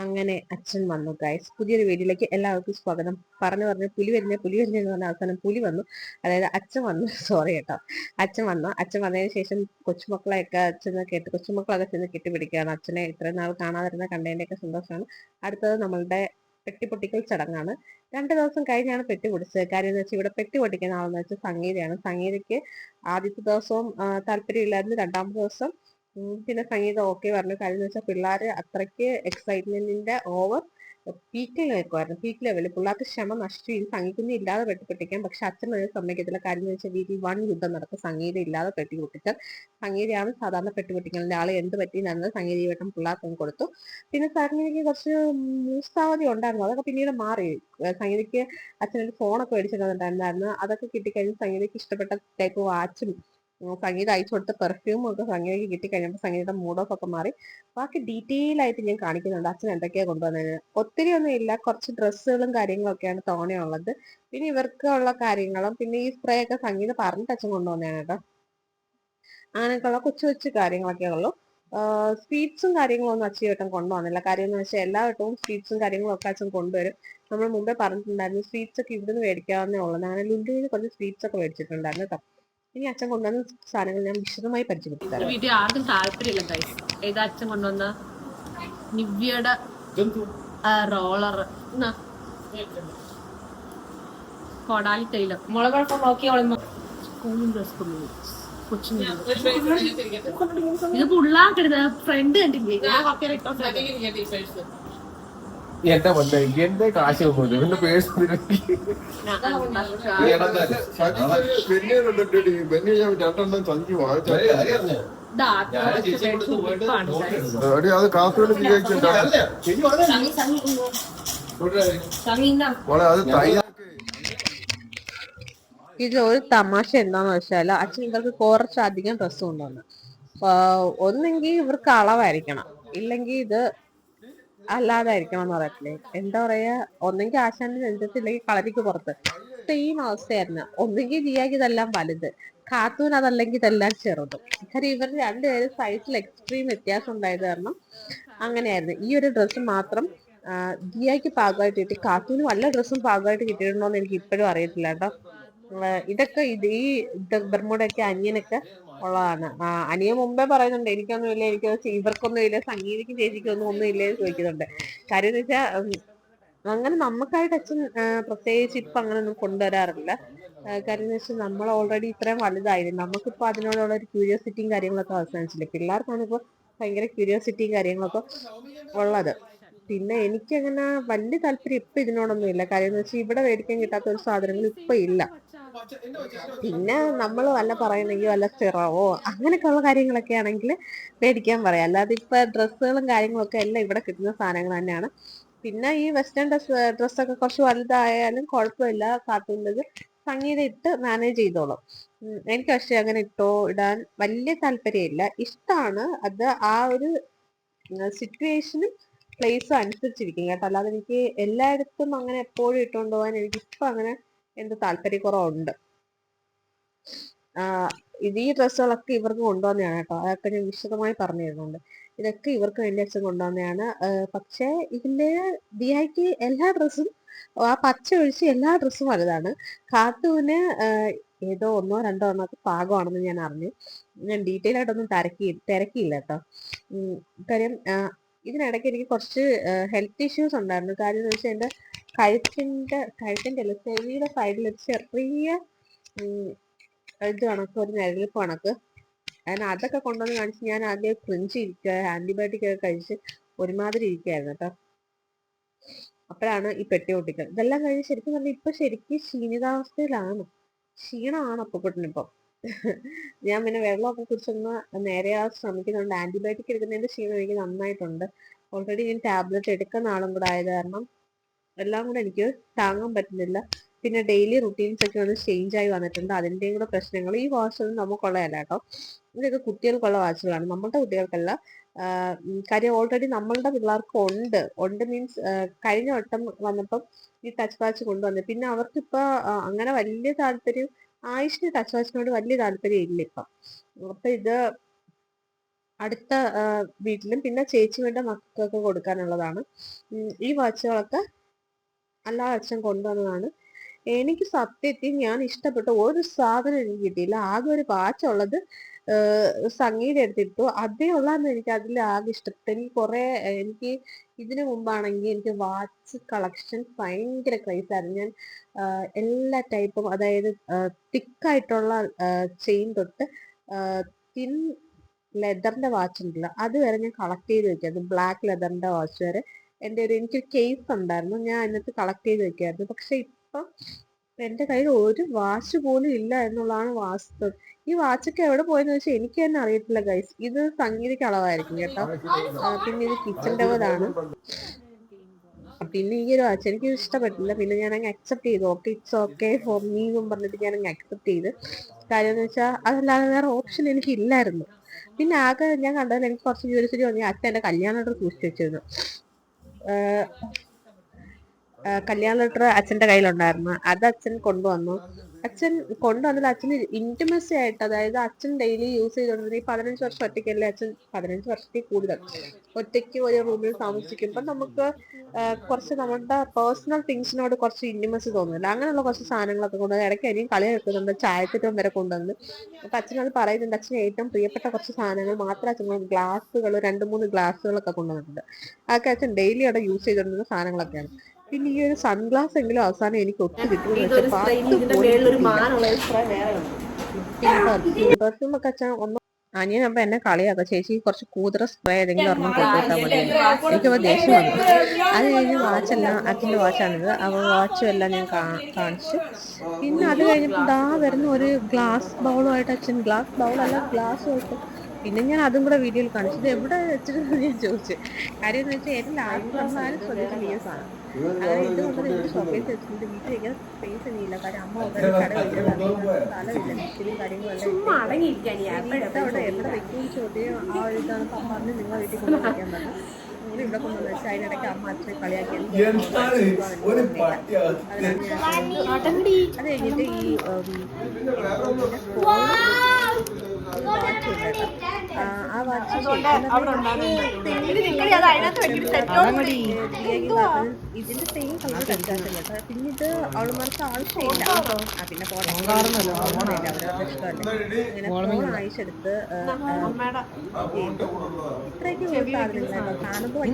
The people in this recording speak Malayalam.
അങ്ങനെ അച്ഛൻ വന്നു ഗൈസ് പുതിയൊരു വീഡിയോയിലേക്ക് എല്ലാവർക്കും സ്വാഗതം. പറഞ്ഞു പറഞ്ഞു പുലി വരുന്ന പുലി വരുന്ന എന്ന് പറഞ്ഞ അവസാനം പുലി വന്നു. അതായത് അച്ഛൻ വന്നു. സോറി കേട്ടോ. അച്ഛൻ വന്നു. അച്ഛൻ വന്നതിന് ശേഷം കൊച്ചുമക്കളെയൊക്കെ അച്ഛന് കേട്ട് കൊച്ചുമക്കളൊക്കെ ചെന്ന് കെട്ടിപ്പിടിക്കുകയാണ്. അച്ഛനെ ഇത്രയും നാൾ കാണാതിരുന്ന കണ്ടതിന്റെയൊക്കെ സന്തോഷമാണ്. അടുത്തത് നമ്മളുടെ പെട്ടിപ്പൊട്ടിക്കൽ ചടങ്ങാണ്. രണ്ട് ദിവസം കഴിഞ്ഞാണ് പെട്ടി പൊടിച്ചത് കാര്യം എന്ന് വെച്ചാൽ ഇവിടെ പെട്ടി പൊട്ടിക്കുന്ന ആളെന്ന് വെച്ചാൽ സംഗീതയാണ്. സംഗീതയ്ക്ക് ആദ്യത്തെ ദിവസവും താല്പര്യമില്ലായിരുന്നു. രണ്ടാമത്തെ ദിവസം പിന്നെ സംഗീതം ഓക്കെ പറഞ്ഞു. കാര്യം എന്ന് വെച്ചാൽ പിള്ളേർ അത്രയ്ക്ക് എക്സൈറ്റ്മെന്റിന്റെ ഓവർ പീക്ക് നിൽക്കുമായിരുന്നു പീക്ക് ലെവലിൽ പിള്ളേർക്ക് ക്ഷമ നശിച്ചു ഇത് സംഗീതം ഇല്ലാതെ പെട്ടിപ്പെട്ടിരിക്കാം പക്ഷെ അച്ഛൻ അത് സമ്മതിക്കത്തില്ല. കാര്യം വെച്ചാൽ വീട്ടിൽ വൺ യുദ്ധം നടക്കും സംഗീതം ഇല്ലാതെ പെട്ടി പൊട്ടിച്ചാൽ സംഗീതമാണ് സാധാരണ പെട്ടി പൊട്ടിക്കുന്നത് ആൾ എന്ത് പറ്റി നടന്നത് സംഗീത വട്ടം പിള്ളേർക്കും കൊടുത്തു. പിന്നെ സാറിന് എനിക്ക് കുറച്ച് മൂസാവധി ഉണ്ടായിരുന്നു. അതൊക്കെ പിന്നീട് മാറി. സംഗീതയ്ക്ക് അച്ഛനൊരു ഫോണൊക്കെ മേടിച്ചിട്ടുണ്ടായിരുന്നു അതൊക്കെ കിട്ടിക്കഴിഞ്ഞ് സംഗീതയ്ക്ക് ഇഷ്ടപ്പെട്ട ടൈപ്പ് വാച്ചും സംഗീത അയച്ചു കൊടുത്ത പെർഫ്യൂം ഒക്കെ സംഗീതയ്ക്ക് കിട്ടിക്കഴിഞ്ഞപ്പോൾ സംഗീതയുടെ മൂഡ് ഓഫ് ഒക്കെ മാറി. ബാക്കി ഡീറ്റെയിൽ ആയിട്ട് ഞാൻ കാണിക്കുന്നുണ്ട്. അച്ഛൻ എന്തൊക്കെയാ കൊണ്ടുവന്നത് ഒത്തിരി ഒന്നും ഇല്ല. കുറച്ച് ഡ്രസ്സുകളും കാര്യങ്ങളൊക്കെയാണ് തോനെയുള്ളത് പിന്നെ ഇവർക്ക് ഉള്ള കാര്യങ്ങളും പിന്നെ ഈ സ്പ്രേ ഒക്കെ സംഗീത പറഞ്ഞിട്ട് അച്ഛൻ കൊണ്ടുവന്നതാണ് കേട്ടോ. അങ്ങനെയൊക്കെയുള്ള കൊച്ചു കൊച്ചു കാര്യങ്ങളൊക്കെ ഉള്ളൂ. സ്വീറ്റ്സും കാര്യങ്ങളും ഒന്നും അച്ഛൻ കൊണ്ടുവന്നില്ല. കാര്യം എന്ന് വെച്ചാൽ എല്ലാ വട്ടവും സ്വീറ്റ്സും കാര്യങ്ങളും ഒക്കെ അച്ഛൻ കൊണ്ടുവരും. നമ്മൾ മുമ്പേ പറഞ്ഞിട്ടുണ്ടായിരുന്നു സ്വീറ്റ്സ് ഒക്കെ ഇവിടുന്ന് മേടിക്കാവുന്നേ ഉള്ളത് അങ്ങനെ ലുലുവിന് കുറച്ച് സ്വീറ്റ്സ് ഒക്കെ മേടിച്ചിട്ടുണ്ടായിരുന്നു കേട്ടോ. ഇനി അച്ഛൻ കൊണ്ടുവന്ന സാധനങ്ങൾ ഞാൻ വിശദമായി പരിചയപ്പെടുത്തി വീഡിയോ ആർക്കും താല്പര്യമില്ല ഗൈസ് ഏതാ അച്ഛൻ കൊണ്ടുവന്ന? നിവ്യയുടെ റോളർ കൊടാലി തൈലം. മുളകുഴപ്പം നോക്കിയോളുമ്പോ സ്കൂളിൽ ഡ്രസ് കൊച്ചിന് ഇത് പുള്ളാക്കരുത് ഫ്രണ്ട് കണ്ടില്ലേ? എന്റെ വല്ല എന്റെ കാശ് പോകുന്നു എന്റെ പേഴ്സ് രണ്ടെണ്ണം സഞ്ചി വാങ്ങിച്ചു. അത് കാസർഗോഡ് ഇതിൽ ഒരു തമാശ എന്താന്ന് വെച്ചാൽ അച്ഛൻ ഇവർക്ക് കുറച്ചധികം ഡ്രസ്സ് കൊണ്ടുവന്നു. ഒന്നെങ്കിൽ ഇവർക്ക് അളവായിരിക്കണം. ഇല്ലെങ്കിൽ ഇത് അല്ലാതായിരിക്കണം എന്ന് പറയത്തില്ലേ? എന്താ പറയാ ഒന്നെങ്കിൽ ആശാന്റെ നെഞ്ചത്തില്ലെങ്കിൽ കളരിക്ക് പുറത്ത്. സെയിം അവസ്ഥയായിരുന്നു. ഒന്നെങ്കിൽ ജിയാക്ക് ഇതെല്ലാം വലുത്. കാത്തൂൻ അതല്ലെങ്കിൽ ഇതെല്ലാം ചെറുതും. കാര്യം ഇവർ രണ്ടുപേരും സൈസിൽ എക്സ്ട്രീം വ്യത്യാസം ഉണ്ടായത് കാരണം അങ്ങനെയായിരുന്നു. ഈ ഒരു ഡ്രസ്സ് മാത്രം ജിയാക്ക് പാകമായിട്ട് കിട്ടി. കാത്തൂന് വല്ല ഡ്രസ്സും പാകമായിട്ട് കിട്ടിയിട്ടുണ്ടോ എന്ന് എനിക്ക് ഇപ്പോഴും അറിയത്തില്ല കേട്ടോ. ഇതൊക്കെ ഇത് ഈ അനിയനൊക്കെ ഉള്ളതാണ് ആ അനിയൻ മുമ്പേ പറയുന്നുണ്ട് എനിക്കൊന്നും ഇല്ല എനിക്ക് ഇവർക്കൊന്നും ഇല്ല സംഗീതയ്ക്കും ചേച്ചിക്കൊന്നും ഒന്നും ഇല്ലേ ചോദിക്കുന്നുണ്ട്. കാര്യം എന്ന് അങ്ങനെ നമുക്കായിട്ട് അച്ഛൻ പ്രത്യേകിച്ച് ഇപ്പൊ അങ്ങനെ ഒന്നും കൊണ്ടുവരാറില്ല കാര്യം എന്ന് വെച്ചാൽ നമ്മൾ ഓൾറെഡി ഇത്രയും വലുതായിരുന്നു നമുക്കിപ്പോ അതിനോടുള്ള ഒരു ക്യൂരിയോസിറ്റിയും കാര്യങ്ങളൊക്കെ അവസാനിച്ചില്ല? പിള്ളേർക്കാണ് ഇപ്പൊ ഭയങ്കര ക്യൂരിയോസിറ്റിയും കാര്യങ്ങളൊക്കെ ഉള്ളത്. പിന്നെ എനിക്കങ്ങനെ വലിയ താല്പര്യം ഇപ്പൊ ഇതിനോടൊന്നും ഇല്ല കാര്യം എന്ന് വെച്ചാൽ ഇവിടെ മേടിക്കാൻ കിട്ടാത്ത ഒരു സാധനങ്ങൾ ഇപ്പൊ ഇല്ല. പിന്നെ നമ്മൾ വല്ല പറയണെങ്കിൽ വല്ല സിറവോ അങ്ങനെയൊക്കെയുള്ള കാര്യങ്ങളൊക്കെ ആണെങ്കിൽ മേടിക്കാൻ പറയാം. അല്ലാതെ ഇപ്പൊ ഡ്രസ്സുകളും കാര്യങ്ങളൊക്കെ എല്ലാം ഇവിടെ കിട്ടുന്ന സാധനങ്ങൾ തന്നെയാണ്. പിന്നെ ഈ വെസ്റ്റേൺ ഡ്രസ് ഡ്രസ്സൊക്കെ കുറച്ച് വലുതായാലും കുഴപ്പമില്ല. കാത്തുന്നത് സംഗീതം ഇട്ട് മാനേജ് ചെയ്തോളും. എനിക്ക് പക്ഷെ അങ്ങനെ ഇട്ടോ ഇടാൻ വലിയ താല്പര്യമില്ല. ഇഷ്ടമാണ് അത് ആ ഒരു സിറ്റുവേഷനും പ്ലേസും അനുസരിച്ചിരിക്കും കേട്ടോ. അല്ലാതെ എനിക്ക് എല്ലായിടത്തും അങ്ങനെ എപ്പോഴും ഇട്ടുകൊണ്ട് പോകാൻ എനിക്ക് ഇപ്പൊ അങ്ങനെ എന്തോ താല്പര്യക്കുറവുണ്ട്. ഇത് ഈ ഡ്രസ്സുകളൊക്കെ ഇവർക്ക് കൊണ്ടുവന്നതാണ് കേട്ടോ. അതൊക്കെ ഞാൻ വിശദമായി പറഞ്ഞു തരുന്നുണ്ട് ഇതൊക്കെ ഇവർക്ക് വേണ്ടി അച്ഛൻ കൊണ്ടുവന്നതാണ്. പക്ഷേ ഇതിന്റെ ദിയായ്ക്ക് എല്ലാ ഡ്രസ്സും ആ പച്ച ഒഴിച്ച് എല്ലാ ഡ്രസ്സും വലുതാണ്. കാത്തുവിന് ഏതോ ഒന്നോ രണ്ടോ എണ്ണമൊക്കെ പാകമാണെന്ന് ഞാൻ അറിഞ്ഞു. ഞാൻ ഡീറ്റെയിൽ ആയിട്ടൊന്നും തിരക്കി തിരക്കിയില്ല കേട്ടോ. കാര്യം ഇതിനിടയ്ക്ക് എനിക്ക് കുറച്ച് ഹെൽത്ത് ഇഷ്യൂസ് ഉണ്ടായിരുന്നു. കാര്യം എന്ന് വെച്ചാൽ എന്റെ കഴുത്തിന്റെ കഴുത്തിന്റെ അല്ല ചെവിയുടെ സൈഡിൽ ഒരു ചെറിയ ഇത് കണക്ക് ഒരു നിഴലിപ്പ് കണക്ക്. അതിന് അതൊക്കെ കൊണ്ടുവന്ന് കാണിച്ച് ഞാൻ ആദ്യം ക്രിഞ്ച് ഇരിക്കുക ആന്റിബയോട്ടിക് ഒക്കെ കഴിച്ച് ഒരുമാതിരി ഇരിക്കുകയായിരുന്നു കേട്ടോ. അപ്പോഴാണ് ഈ പെട്ടി പൊട്ടിക്കൽ. ഇതെല്ലാം കഴിഞ്ഞ് ശരിക്കും പറഞ്ഞാൽ ഇപ്പൊ ശരിക്കും ക്ഷീണിതാവസ്ഥയിലാണ്. ക്ഷീണമാണ് അപ്പക്കുട്ടനിപ്പം. ഞാൻ പിന്നെ വെള്ളമൊക്കെ കുടിച്ചൊന്ന് നേരെ ശ്രമിക്കുന്നുണ്ട്. ആന്റിബയോട്ടിക് എടുക്കുന്നതിന്റെ ക്ഷീണം എനിക്ക് നന്നായിട്ടുണ്ട്. ഓൾറെഡി ഞാൻ ടാബ്ലറ്റ് എടുക്കുന്ന ആളും കൂടെ ആയത് കാരണം എല്ലാം കൂടെ എനിക്ക് താങ്ങാൻ പറ്റുന്നില്ല. പിന്നെ ഡെയിലി റുട്ടീൻസ് ഒക്കെ ഒന്ന് ചേഞ്ച് ആയി വന്നിട്ടുണ്ട്. അതിന്റെയും കൂടെ പ്രശ്നങ്ങൾ. ഈ വാച്ചൊന്നും നമുക്കുള്ളതല്ല കേട്ടോ. ഇതൊക്കെ കുട്ടികൾക്കുള്ള വാച്ചുകളാണ്. നമ്മളുടെ കുട്ടികൾക്കല്ല. കാര്യം ഓൾറെഡി നമ്മളുടെ പിള്ളേർക്ക് ഉണ്ട്. ഉണ്ട് മീൻസ് കഴിഞ്ഞ വട്ടം വന്നപ്പം ഈ ടച്ച് വാച്ച് കൊണ്ടുവന്നു. പിന്നെ അവർക്കിപ്പോൾ അങ്ങനെ വലിയ താല്പര്യം ആയുഷിന് ടച്ച് വലിയ താല്പര്യം ഇല്ല ഇപ്പം. അപ്പൊ ഇത് അടുത്ത വീട്ടിലും പിന്നെ ചേച്ചിയുടെ മക്കൾക്ക് കൊടുക്കാനുള്ളതാണ്. ഈ വാച്ചുകളൊക്കെ അല്ലാതെ അച്ഛൻ കൊണ്ടുവന്നതാണ്. എനിക്ക് സത്യത്തിൽ ഞാൻ ഇഷ്ടപ്പെട്ട ഒരു സാധനം എനിക്ക് കിട്ടിയില്ല. ആകെ ഒരു വാച്ച് ഉള്ളത് സംഗീത എടുത്തിട്ടു. അതേ ഉള്ളതെന്ന് എനിക്ക് അതിൽ ആകെ ഇഷ്ടപ്പെട്ടു. എനിക്ക് കുറെ എനിക്ക് ഇതിനു മുമ്പാണെങ്കിൽ എനിക്ക് വാച്ച് കളക്ഷൻ ഭയങ്കര ക്രൈസ് ആയിരുന്നു. ഞാൻ എല്ലാ ടൈപ്പും അതായത് തിക്കായിട്ടുള്ള ചെയിൻ തൊട്ട് തിൻ ലെതറിന്റെ വാച്ച് ഉണ്ടല്ലോ അത് വരെ ഞാൻ കളക്ട് ചെയ്ത് വെക്കായിരുന്നു. ബ്ലാക്ക് ലെതറിന്റെ വാച്ച് വരെ. എന്റെ ഒരു എനിക്കൊരു കേസ് ഉണ്ടായിരുന്നു. ഞാൻ അതിനകത്ത് കളക്ട് ചെയ്ത് വെക്കായിരുന്നു. പക്ഷെ ഇപ്പം എന്റെ കയ്യിൽ ഒരു വാച്ച് പോലും ഇല്ല എന്നുള്ളതാണ് വാസ്തവം. ഈ വാച്ചൊക്കെ എവിടെ പോയെന്ന് വെച്ചാൽ എനിക്ക് തന്നെ അറിയത്തില്ല ഗൈസ് ഇത് സംഗീതയ്ക്ക് അളവായിരിക്കും കേട്ടോ. പിന്നെ ഇത് കിച്ചൺ ലെവലാണ് പിന്നെ ഈ ഒരു വാച്ച് എനിക്ക് ഇഷ്ടപ്പെട്ടില്ല. പിന്നെ ഞാൻ അങ്ങ് അക്സെപ്റ്റ് ചെയ്തു. Okay it's okay for me എന്നും പറഞ്ഞിട്ട് ഞാൻ അങ്ങ് അക്സെപ്റ്റ് ചെയ്ത്. കാര്യം എന്ന് വെച്ചാൽ അതല്ലാതെ വേറെ ഓപ്ഷൻ എനിക്ക് ഇല്ലായിരുന്നു. പിന്നെ ആകെ ഞാൻ കണ്ടതിൽ എനിക്ക് കുറച്ച് ജോലി തോന്നി അച്ഛൻ എന്റെ കല്യാണം സൂക്ഷിച്ചു വെച്ചിരുന്നു. കല്യാണ ലെറ്റർ അച്ഛന്റെ കയ്യിലുണ്ടായിരുന്നു. അത് അച്ഛൻ കൊണ്ടുവന്നു. അച്ഛൻ കൊണ്ടുവന്നത് അച്ഛന് ഇന്റിമസി ആയിട്ട് അതായത് അച്ഛൻ ഡെയിലി യൂസ് ചെയ്തുകൊണ്ടിരുന്ന ഈ പതിനഞ്ച് വർഷം ഒറ്റയ്ക്കല്ലേ അച്ഛൻ പതിനഞ്ച് വർഷത്തിൽ കൂടുതൽ. ഒറ്റയ്ക്ക് ഒരു റൂമിൽ താമസിക്കുമ്പോൾ നമുക്ക് കുറച്ച് നമ്മുടെ പേഴ്സണൽ തിങ്സിനോട് കുറച്ച് ഇന്റിമസി തോന്നുന്നില്ല. അങ്ങനെയുള്ള കുറച്ച് സാധനങ്ങളൊക്കെ കൊണ്ടുവന്ന് ഇടയ്ക്ക് അനിയും കളി എടുക്കുന്നുണ്ട് ചായത്തിട്ടും വരെ കൊണ്ടുവന്ന്. അപ്പൊ അച്ഛനത് പറയുന്നുണ്ട്. അച്ഛന് ഏറ്റവും പ്രിയപ്പെട്ട കുറച്ച് സാധനങ്ങൾ മാത്രം അച്ഛൻ ഗ്ലാസ്സുകൾ രണ്ട് മൂന്ന് ഗ്ലാസ്സുകളൊക്കെ കൊണ്ടുവന്നിട്ടുണ്ട്. അതൊക്കെ അച്ഛൻ ഡെയിലി അവിടെ യൂസ് ചെയ്തുകൊണ്ടിരുന്ന സാധനങ്ങളൊക്കെയാണ്. പിന്നെ ഈ ഒരു സൺഗ്ലാസ് എങ്കിലും അവസാനം എനിക്ക് ഒത്തു കിട്ടും. പെർഫ്യൂം ഒക്കെ അച്ഛൻ ഒന്ന് അനിയൻ അപ്പൊ എന്നെ കളിയാക്കാം. ചേച്ചി കുറച്ച് കൂതറ സ്പ്രേ ഏതെങ്കിലും ഒരെണ്ണം കൊടുത്താൽ മതി. എനിക്കപ്പോ ദേഷ്യം വന്നു. അത് കഴിഞ്ഞ് വാച്ചെല്ലാം അച്ഛന്റെ വാച്ചാണിത് അപ്പോൾ വാച്ചും എല്ലാം ഞാൻ കാണിച്ചു. പിന്നെ അത് കഴിഞ്ഞപ്പോൾ ദാ വരുന്ന ഒരു ഗ്ലാസ് ബൗളുമായിട്ട് അച്ഛൻ ഗ്ലാസ് ബൗളല്ല ഗ്ലാസ് ഗ്ലാസ്സുമായിട്ട് പിന്നെ ഞാൻ അതും കൂടെ വീഡിയോയിൽ കാണിച്ചു. ഇത് എവിടെ വെച്ചിട്ടുണ്ടെന്ന് ഞാൻ ചോദിച്ചു? കാര്യം എന്ന് വെച്ചാൽ ഏറ്റവും ലാഭം നമ്മളാരും ഈ സാധനം. ഇത് കൊണ്ട് നിങ്ങൾ ഷോക്കേസ് വെച്ചിട്ട് വീട്ടിൽ വയ്ക്കാൻ സ്പേസ് ഇല്ല. കാര്യം അമ്മ ഓൾറെഡി കട വെച്ചത് സ്ഥലമില്ല. മിക്സിലും കാര്യങ്ങളും എല്ലാം അവിടെ എത്ര വെക്കും ചോദ്യം ആ ഒരു ഇതാണ്. പറഞ്ഞ് നിങ്ങൾ വീട്ടിൽ കൊണ്ട് വയ്ക്കാൻ പറഞ്ഞു. അങ്ങനെ ഇവിടെ കൊണ്ടുവന്ന് വെച്ചാൽ അതിനിടയ്ക്ക് അമ്മ അച്ഛനെ പട്ടി അത് കഴിഞ്ഞിട്ട് ഈ ഇതിന്റെ സെയിം കളർ കണ്ടാക്കില്ല പിന്നെ ഇത് അവളുമാർക്ക് ആവശ്യമില്ല പിന്നെ അവരവരുടെ ഇഷ്ടമല്ലേ ഇങ്ങനെ ഫോൺ അയച്ചെടുത്ത് ഇത്രയൊക്കെ കാണുമ്പോൾ